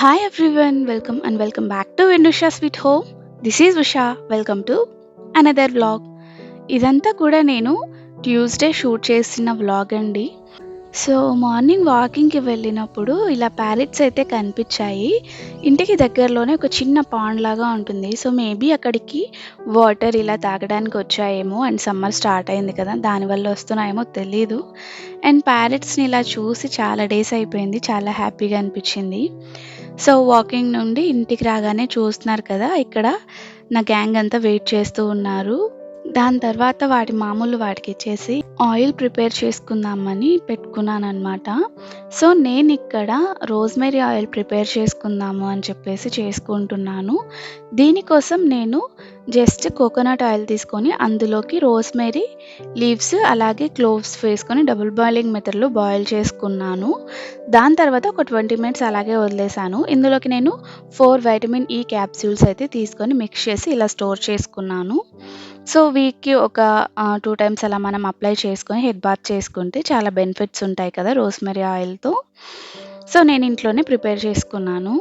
Hi everyone welcome and welcome back to విండుషా sweet home this is Usha welcome to another vlog ఇదంతా కూడా నేను Tuesday shoot చేసిన vlog అండి. So morning వాకింగ్కి వెళ్ళినప్పుడు ఇలా ప్యారెట్స్ అయితే కనిపించాయి. ఇంటికి దగ్గరలోనే ఒక చిన్న పాండ్ లాగా ఉంటుంది. సో మేబీ అక్కడికి వాటర్ ఇలా తాగడానికి వచ్చాయేమో అండ్ సమ్మర్ స్టార్ట్ అయింది కదా దానివల్ల వస్తున్నాయేమో తెలీదు. అండ్ ప్యారెట్స్ని ఇలా చూసి చాలా డేస్ అయిపోయింది. చాలా హ్యాపీగా అనిపించింది. సో వాకింగ్ నుండి ఇంటికి రాగానే చూస్తున్నారు కదా ఇక్కడ నా గ్యాంగ్ అంతా వెయిట్ చేస్తూ ఉన్నారు. దాని తర్వాత వాటి మామూలు వాటికి ఇచ్చేసి ఆయిల్ ప్రిపేర్ చేసుకుందామని పెట్టుకున్నాను అనమాట సో నేను ఇక్కడ రోజ్మెరీ ఆయిల్ ప్రిపేర్ చేసుకుందాము అని చెప్పేసి చేసుకుంటున్నాను. దీనికోసం నేను జస్ట్ కోకోనట్ ఆయిల్ తీసుకొని అందులోకి రోస్మెరీ లీవ్స్ అలాగే క్లోవ్స్ వేసుకొని డబుల్ బాయిలింగ్ మెథడ్లో బాయిల్ చేసుకున్నాను. దాని తర్వాత ఒక ట్వంటీ మినిట్స్ అలాగే వదిలేసాను ఇందులోకి నేను ఫోర్ వైటమిన్ ఈ క్యాప్సూల్స్ అయితే తీసుకొని మిక్స్ చేసి ఇలా స్టోర్ చేసుకున్నాను. సో వీక్కి ఒక టూ టైమ్స్ అలా మనం అప్లై చేసుకొని హెడ్ బాత్ చేసుకుంటే చాలా బెనిఫిట్స్ ఉంటాయి కదా రోస్మెరీ ఆయిల్తో. సో నేను ఇంట్లోనే ప్రిపేర్ చేసుకున్నాను.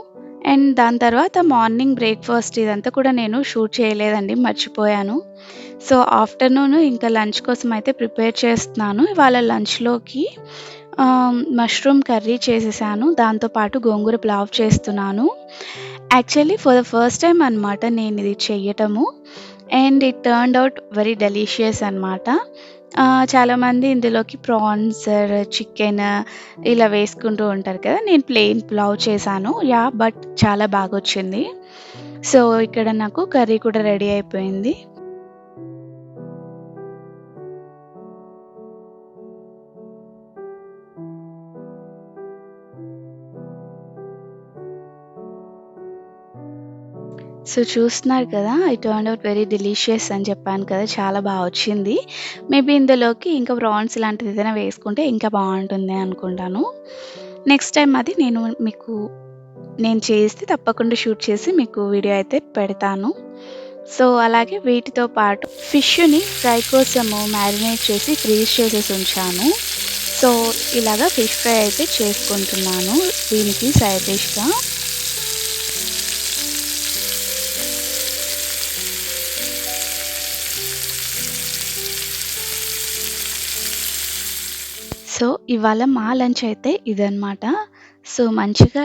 అండ్ దాని తర్వాత మార్నింగ్ బ్రేక్ఫాస్ట్ ఇదంతా కూడా నేను షూట్ చేయలేదండి మర్చిపోయాను. సో ఆఫ్టర్నూన్ ఇంకా లంచ్ కోసం అయితే ప్రిపేర్ చేస్తున్నాను. ఇవాళ లంచ్లోకి మష్రూమ్ కర్రీ చేసేసాను. దాంతోపాటు గోంగూర పులావ్ చేస్తున్నాను. Actually for the first time అనమాట నేను ఇది చెయ్యటము. And it turned out very delicious అనమాట చాలామంది ఇందులోకి ప్రాన్స్ చికెన్ ఇలా వేసుకుంటూ ఉంటారు కదా. నేను ప్లెయిన్ పులావ్ చేశాను. యా బట్ చాలా బాగా వచ్చింది సో ఇక్కడ నాకు కర్రీ కూడా రెడీ అయిపోయింది. సో చూస్తున్నారు కదా I turn out very delicious అని చెప్పాను కదా చాలా బాగా వచ్చింది. మేబీ ఇందులోకి ఇంకా ప్రాన్స్ లాంటిది ఏదైనా వేసుకుంటే ఇంకా బాగుంటుంది అనుకుంటాను. నెక్స్ట్ టైం అది నేను మీకు నేను చేస్తే తప్పకుండా షూట్ చేసి మీకు వీడియో అయితే పెడతాను. సో అలాగే వీటితో పాటు ఫిష్ని ఫ్రై కోసము మ్యారినేట్ చేసి ఫ్రీజ్ చేసేసి ఉంచాను. సో ఇలాగా ఫిష్ ఫ్రై అయితే చేసుకుంటున్నాను దీనికి సైడ్ డిష్గా సో ఇవాళ మా లంచ్ అయితే ఇదనమాట సో మంచిగా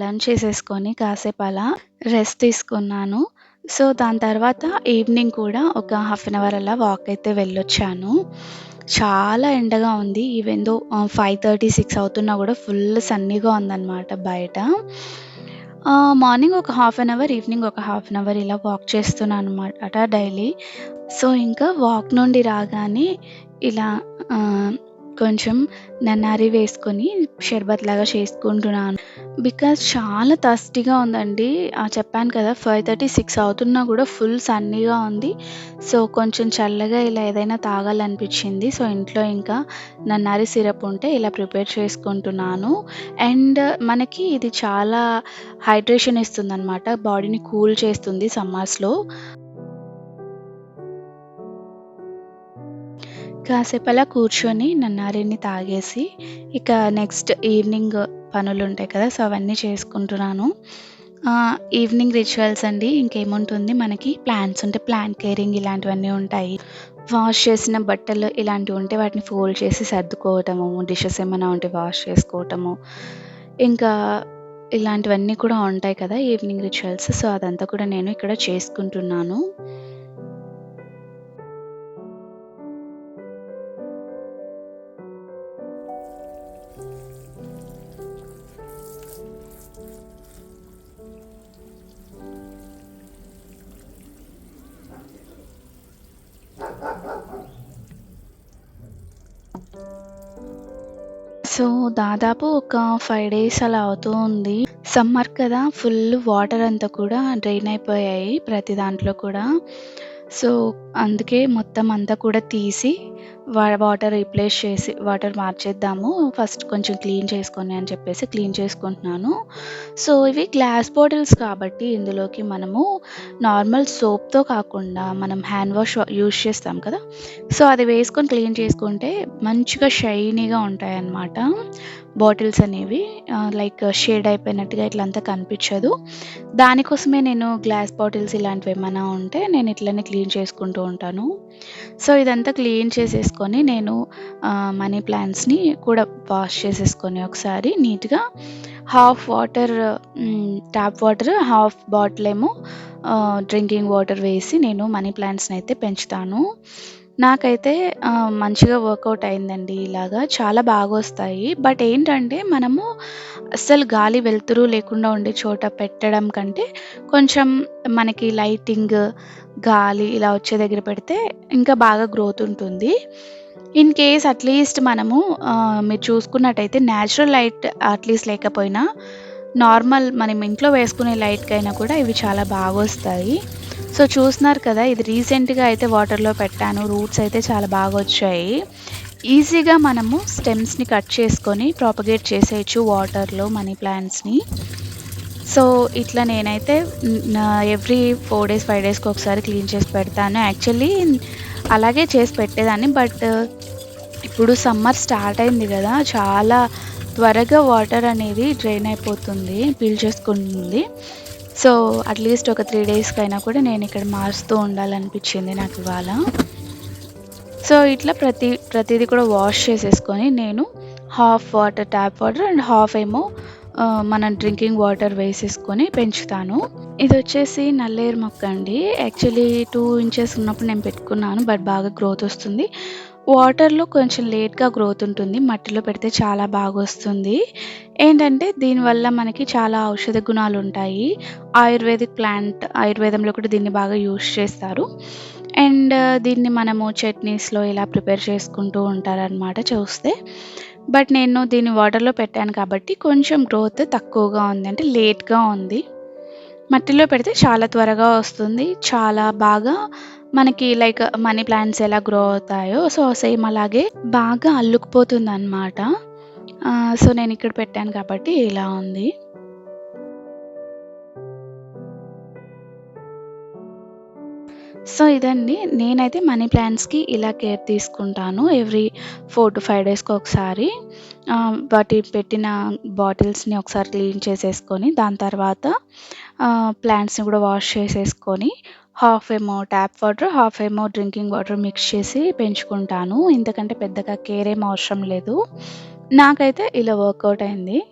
లంచ్ చేసేసుకొని కాసేపు అలా రెస్ట్ తీసుకున్నాను. సో దాని తర్వాత ఈవినింగ్ కూడా ఒక హాఫ్ అన్ అవర్ అలా వాక్ అయితే వెళ్ళొచ్చాను. చాలా ఎండగా ఉంది. Even though five thirty six అవుతున్నా కూడా ఫుల్ సన్నీగా ఉందన్నమాట బయట. మార్నింగ్ ఒక హాఫ్ అన్ అవర్ ఈవినింగ్ ఒక హాఫ్ అన్ అవర్ ఇలా వాక్ చేస్తున్నాను అనమాట డైలీ. సో ఇంకా వాక్ నుండి రాగానే ఇలా కొంచెం నన్నారి వేసుకొని షర్బత్ లాగా చేసుకుంటున్నాను. బికాస్ చాలా థర్స్టీగా ఉందండి. చెప్పాను కదా ఫైవ్ థర్టీ సిక్స్ అవుతున్నా కూడా ఫుల్ సన్నీగా ఉంది. సో కొంచెం చల్లగా ఇలా ఏదైనా తాగాలనిపించింది. సో ఇంట్లో ఇంకా నన్నారి సిరప్ ఉంటే ఇలా ప్రిపేర్ చేసుకుంటున్నాను. అండ్ మనకి ఇది చాలా హైడ్రేషన్ ఇస్తుంది అనమాట బాడీని కూల్ చేస్తుంది సమ్మర్స్లో. కాసేపు అలా కూర్చొని నన్నారిని తాగేసి ఇక నెక్స్ట్ ఈవినింగ్ పనులు ఉంటాయి కదా సో అవన్నీ చేసుకుంటున్నాను. ఈవినింగ్ రిచువల్స్ అండి ఇంకేముంటుంది? మనకి ప్లాంట్స్ ఉంటే ప్లాంట్ కేరింగ్ ఇలాంటివన్నీ ఉంటాయి. వాష్ చేసిన బట్టలు ఇలాంటివి ఉంటే వాటిని ఫోల్డ్ చేసి సర్దుకోవటము డిషెస్ ఏమైనా ఉంటే వాష్ చేసుకోవటము. ఇంకా ఇలాంటివన్నీ కూడా ఉంటాయి కదా ఈవినింగ్ రిచువల్స్. సో అదంతా కూడా నేను ఇక్కడ చేసుకుంటున్నాను. సో దాదాపు ఒక ఫైవ్ డేస్ అలా అవుతూ ఉంది. సమ్మర్ కదా ఫుల్ వాటర్ అంతా కూడా డ్రైన్ అయిపోయాయి ప్రతి దాంట్లో కూడా. సో అందుకే మొత్తం అంతా కూడా తీసి వాటర్ రీప్లేస్ చేసి వాటర్ మార్చేద్దాము. ఫస్ట్ కొంచెం క్లీన్ చేసుకొని అని చెప్పేసి క్లీన్ చేసుకుంటున్నాను. సో ఇవి గ్లాస్ బాటిల్స్ కాబట్టి ఇందులోకి మనము నార్మల్ సోప్తో కాకుండా మనం హ్యాండ్ వాష్ యూజ్ చేస్తాం కదా. సో అది వేసుకొని క్లీన్ చేసుకుంటే మంచిగా షైనీగా ఉంటాయన్నమాట. బాటిల్స్ అనేవి లైక్ షేడ్ అయిపోయినట్టుగా ఇట్లా అంతా కనిపించదు. దానికోసమే నేను గ్లాస్ బాటిల్స్ ఇలాంటివి ఏమైనా ఉంటే నేను ఇట్లనే క్లీన్ చేసుకుంటూ ఉంటాను. సో ఇదంతా క్లీన్ చేసేసుకొని నేను మనీ ప్లాంట్స్ని కూడా వాష్ చేసేసుకొని ఒకసారి నీట్గా half water tap water half bottle ఏమో డ్రింకింగ్ వాటర్ వేసి నేను మనీ ప్లాంట్స్ని అయితే పెంచుతాను. నాకైతే మంచిగా వర్కౌట్ అయిందండి ఇలాగా. చాలా బాగా వస్తాయి బట్ ఏంటంటే మనము అస్సలు గాలి వెలుతురు లేకుండా ఉండే చోట పెట్టడం కంటే కొంచెం మనకి లైటింగ్ గాలి ఇలా వచ్చే దగ్గర పెడితే ఇంకా బాగా గ్రోత్ ఉంటుంది. ఇన్ కేస్ అట్లీస్ట్ మనము మీరు చూసుకున్నట్టయితే న్యాచురల్ లైట్ అట్లీస్ట్ లేకపోయినా నార్మల్ మనం ఇంట్లో వేసుకునే లైట్కైనా కూడా ఇవి చాలా బాగా వస్తాయి సో చూస్తున్నారు కదా ఇది రీసెంట్గా అయితే వాటర్లో పెట్టాను. రూట్స్ అయితే చాలా బాగా వచ్చాయి. ఈజీగా మనము స్టెమ్స్ని కట్ చేసుకొని ప్రాపగేట్ చేసేయచ్చు వాటర్లో మనీ ప్లాంట్స్ని. సో ఇట్లా నేనైతే ఎవ్రీ ఫోర్ డేస్ ఫైవ్ డేస్కి ఒకసారి క్లీన్ చేసి పెడతాను. యాక్చువల్లీ అలాగే చేసి పెట్టేదాన్ని బట్ ఇప్పుడు సమ్మర్ స్టార్ట్ అయింది కదా చాలా త్వరగా వాటర్ అనేది డ్రైన్ అయిపోతుంది పీల్చేసుకుంటుంది సో అట్లీస్ట్ ఒక త్రీ డేస్కైనా కూడా నేను ఇక్కడ మారుస్తూ ఉండాలనిపించింది నాకు ఇవాళ. సో ఇట్లా ప్రతి ప్రతిదీ కూడా వాష్ చేసేసుకొని నేను half water tap water and half ఏమో మన డ్రింకింగ్ వాటర్ వేసేసుకొని పెంచుతాను. ఇది వచ్చేసి నల్లేరు మొక్క అండి. యాక్చువల్లీ టూ ఇంచెస్ ఉన్నప్పుడు నేను పెట్టుకున్నాను బట్ బాగా గ్రోత్ వస్తుంది. వాటర్లో కొంచెం లేట్గా గ్రోత్ ఉంటుంది మట్టిలో పెడితే చాలా బాగా వస్తుంది. ఏంటంటే దీనివల్ల మనకి చాలా ఔషధ గుణాలు ఉంటాయి. ఆయుర్వేదిక్ ప్లాంట్ ఆయుర్వేదంలో కూడా దీన్ని బాగా యూస్ చేస్తారు. అండ్ uh, దీన్ని మనము చట్నీస్లో ఇలా ప్రిపేర్ చేసుకుంటూ ఉంటారనమాట చూస్తే. బట్ నేను దీన్ని వాటర్లో పెట్టాను కాబట్టి కొంచెం గ్రోత్ తక్కువగా ఉంది అంటే లేట్గా ఉంది. మట్టిలో పెడితే చాలా త్వరగా వస్తుంది చాలా బాగా మనకి లైక్ మనీ ప్లాంట్స్ ఎలా గ్రో అవుతాయో సో సేమ్ అలాగే బాగా అల్లుకుపోతుంది అనమాట సో నేను ఇక్కడ పెట్టాను కాబట్టి ఇలా ఉంది. సో ఇదండి. నేనైతే మనీ ప్లాంట్స్కి ఇలా కేర్ తీసుకుంటాను ఎవ్రీ ఫోర్ టు ఫైవ్ డేస్కి ఒకసారి. వాటి పెట్టిన బాటిల్స్ని ఒకసారి క్లీన్ చేసేసుకొని దాని తర్వాత ప్లాంట్స్ని కూడా వాష్ చేసేసుకొని హాఫ్ ఏమో ట్యాప్ వాటర్ హాఫ్ ఏమో డ్రింకింగ్ వాటర్ మిక్స్ చేసి పెంచుకుంటాను. ఇంతకంటే పెద్దగా కేర్ ఏం అవసరం లేదు. నాకైతే ఇలా వర్కౌట్ అయింది.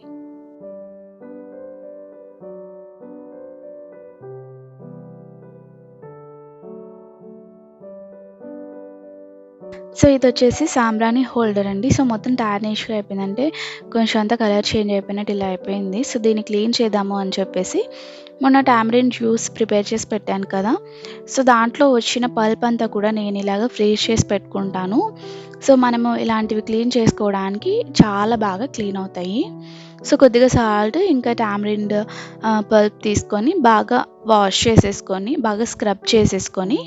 సో ఇది వచ్చేసి సాంబ్రాణి హోల్డర్ అండి. సో మొత్తం టార్నిష్గా అయిపోయిందంటే కొంచెం అంతా కలర్ చేంజ్ అయిపోయినట్టు ఇలా అయిపోయింది. సో దీన్ని క్లీన్ చేద్దాము అని చెప్పేసి మొన్న టామరిన్ జ్యూస్ ప్రిపేర్ చేసి పెట్టాను కదా. సో దాంట్లో వచ్చిన పల్ప్ అంతా కూడా నేను ఇలాగ ఫ్రీజ్ చేసి పెట్టుకుంటాను. సో మనము ఇలాంటివి క్లీన్ చేసుకోవడానికి చాలా బాగా క్లీన్ అవుతాయి. సో కొద్దిగా సాల్ట్ ఇంకా టామరిండ్ పల్ప్ తీసుకొని బాగా వాష్ చేసేసుకొని బాగా స్క్రబ్ చేసేసుకొని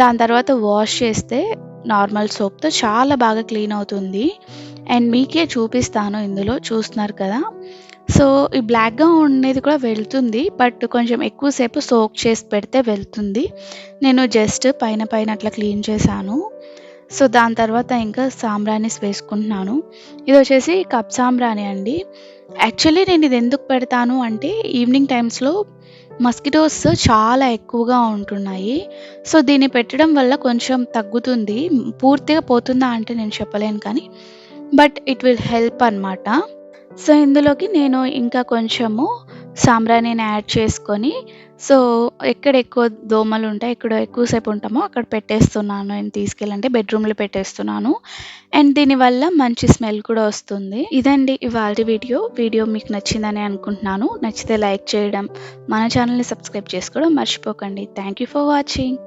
దాని తర్వాత వాష్ చేస్తే నార్మల్ సోప్తో చాలా బాగా క్లీన్ అవుతుంది. అండ్ మీకే చూపిస్తాను ఇందులో చూస్తున్నారు కదా. సో ఈ బ్లాక్గా ఉండేది కూడా వెళ్తుంది బట్ కొంచెం ఎక్కువసేపు సోక్ చేసి పెడితే వెళ్తుంది. నేను జస్ట్ పైన పైన అట్లా క్లీన్ చేశాను. సో దాని తర్వాత ఇంకా సాంబ్రాణిస్ వేసుకుంటున్నాను. ఇది వచ్చేసి కప్ సాంబ్రాణి అండి. యాక్చువల్లీ నేను ఇది ఎందుకు పెడతాను అంటే ఈవినింగ్ టైమ్స్లో మస్కిటోస్ చాలా ఎక్కువగా ఉంటున్నాయి. సో దీన్ని పెట్టడం వల్ల కొంచెం తగ్గుతుంది. పూర్తిగా పోతుందా అంటే నేను చెప్పలేను కానీ బట్ ఇట్ విల్ హెల్ప్ అనమాట సో ఇందులోకి నేను ఇంకా కొంచెము సాంబ్రాణిని యాడ్ చేసుకొని సో ఎక్కడ ఎక్కువ దోమలు ఉంటాయి ఎక్కడ ఎక్కువసేపు ఉంటామో అక్కడ పెట్టేస్తున్నాను. నేను తీసుకెళ్ళంటే బెడ్రూమ్లో పెట్టేస్తున్నాను. అండ్ దీనివల్ల మంచి స్మెల్ కూడా వస్తుంది. ఇదండి ఇవాళ వీడియో. వీడియో మీకు నచ్చిందని అనుకుంటున్నాను. నచ్చితే లైక్ చేయడం మన ఛానల్ని సబ్స్క్రైబ్ చేసుకోవడం మర్చిపోకండి. Thank you for watching.